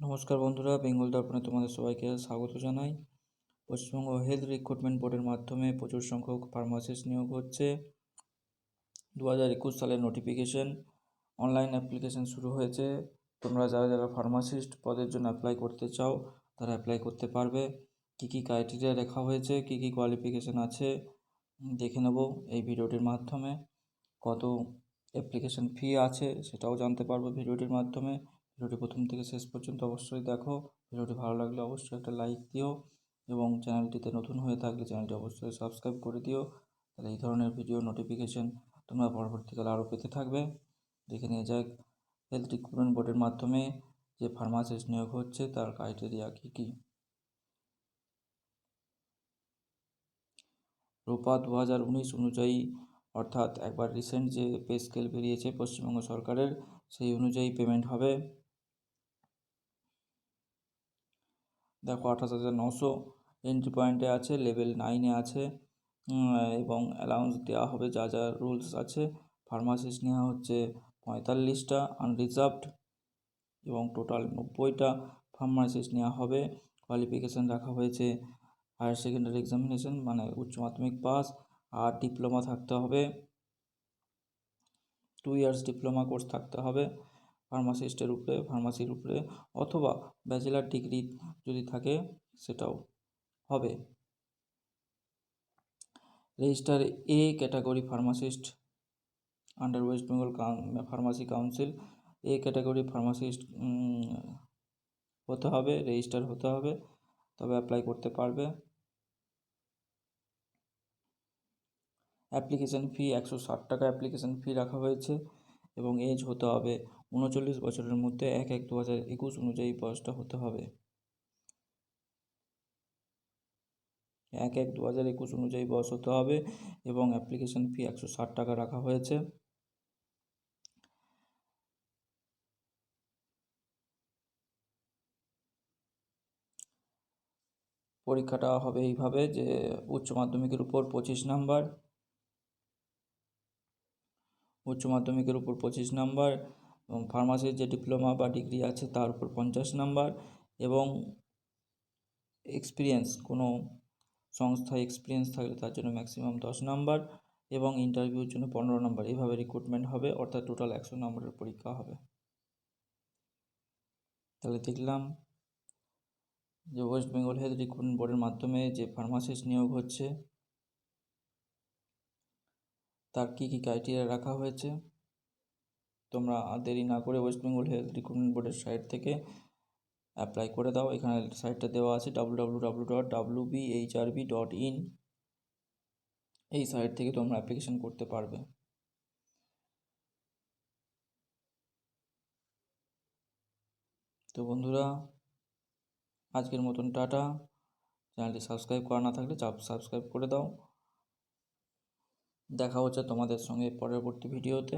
নমস্কার বন্ধুরা, বেঙ্গল দর্পণে তোমাদের সবাইকে স্বাগত জানাই। পশ্চিমবঙ্গ হেলথ রিক্রুটমেন্ট বোর্ডের মাধ্যমে প্রচুর সংখ্যক ফার্মাসিস্ট নিয়োগ হচ্ছে। দু হাজার একুশ সালের নোটিফিকেশন, অনলাইন অ্যাপ্লিকেশন শুরু হয়েছে। তোমরা যারা যারা ফার্মাসিস্ট পদের জন্য অ্যাপ্লাই করতে চাও, তারা অ্যাপ্লাই করতে পারবে। কী কী ক্রাইটেরিয়া লেখা হয়েছে, কী কী কোয়ালিফিকেশান আছে, দেখে নেব এই ভিডিওটির মাধ্যমে। কত অ্যাপ্লিকেশন ফি আছে, সেটাও জানতে পারব ভিডিওটির মাধ্যমে। ভিডিওটি প্রথম থেকে শেষ পর্যন্ত অবশ্যই দেখো। ভিডিওটি ভালো লাগলে অবশ্যই একটা লাইক দিও এবং চ্যানেলটিতে নতুন হয়ে থাকলে চ্যানেলটি অবশ্যই সাবস্ক্রাইব করে দিও। তাহলে এই ধরনের ভিডিও নোটিফিকেশন তোমরা পরবর্তীকালে আরও পেতে থাকবে। দেখে নিয়ে যাক হেলথ রিক্রুটমেন্ট বোর্ডের মাধ্যমে যে ফার্মাসিস্ট নিয়োগ হচ্ছে তার ক্রাইটেরিয়া কী কী? রূপা দু হাজার উনিশ অনুযায়ী, অর্থাৎ একবার রিসেন্ট যে পে স্কেল বেরিয়েছে পশ্চিমবঙ্গ সরকারের, সেই অনুযায়ী পেমেন্ট হবে। দেখো আঠাশ হাজার নশো এন্ট্রি পয়েন্টে আছে লেভেল নাইনে আছে এবং অ্যালাউন্স দেওয়া হবে, যা যা রুলস আছে। ফার্মাসিস্ট নেওয়া হচ্ছে পঁয়তাল্লিশটা আনরিজার্ভড এবং টোটাল নব্বইটা ফার্মাসিস্ট নেওয়া হবে। কোয়ালিফিকেশান রাখা হয়েছে হায়ার সেকেন্ডারি এক্সামিনেশন মানে উচ্চ মাধ্যমিক পাস আর ডিপ্লোমা থাকতে হবে। টু ইয়ার্স ডিপ্লোমা কোর্স থাকতে হবে। ফার্মাসিস্টের উপরে ফার্মাসির উপরে অথবা ব্যাচেলার ডিগ্রি যদি থাকে, সেটাও হবে। Register A category pharmacist under West Bengal pharmacy council A category pharmacist হতে হবে রেজিস্টার হতে হবে, তবে অ্যাপ্লাই করতে পারবে। অ্যাপ্লিকেশান ফি একশো ষাট টাকা অ্যাপ্লিকেশান ফি রাখা হয়েছে এবং এজ হতে হবে উনচল্লিশ বছরের মধ্যে এক এক দু হাজার একুশ অনুযায়ী বয়সটা হতে হবে। এক এক দু হাজার একুশ অনুযায়ী বয়স হতে হবে এবং অ্যাপ্লিকেশান ফি একশো ষাট টাকা রাখা হয়েছে। পরীক্ষাটা হবে এইভাবে যে উচ্চ মাধ্যমিকের উপর পঁচিশ নাম্বার, উচ্চ মাধ্যমিকের উপর পঁচিশ নাম্বার এবং ফার্মাসির যে ডিপ্লোমা বা ডিগ্রি আছে তার উপর পঞ্চাশ নাম্বার এবং এক্সপিরিয়েন্স কোনো সংস্থায় এক্সপিরিয়েন্স থাকলে তার জন্য ম্যাক্সিমাম দশ নাম্বার এবং ইন্টারভিউর জন্য পনেরো নাম্বার এইভাবে রিক্রুটমেন্ট হবে, অর্থাৎ টোটাল একশো নম্বরের পরীক্ষা হবে। তাহলে দেখলাম যে ওয়েস্ট বেঙ্গল হেলথ রিক্রুটমেন্ট বোর্ডের মাধ্যমে যে ফার্মাসিস্ট নিয়োগ হচ্ছে, তার কী কী ক্রাইটেরিয়া রাখা হয়েছে? তোমরা দেরি না করে ওয়েস্ট বেঙ্গল হেলথ রিক্রুটমেন্ট বোর্ডের সাইট থেকে অ্যাপ্লাই করে দাও। এখানে সাইটটা দেওয়া আছে W W W dot W B H R B dot in এই সাইট থেকে তোমরা অ্যাপ্লিকেশন করতে পারবে। তো বন্ধুরা, আজকের মতন টাটা। চ্যানেলটি সাবস্ক্রাইব করা না থাকলে চাপ সাবস্ক্রাইব করে দাও। দেখা হচ্ছে তোমাদের সঙ্গে পরবর্তী ভিডিওতে।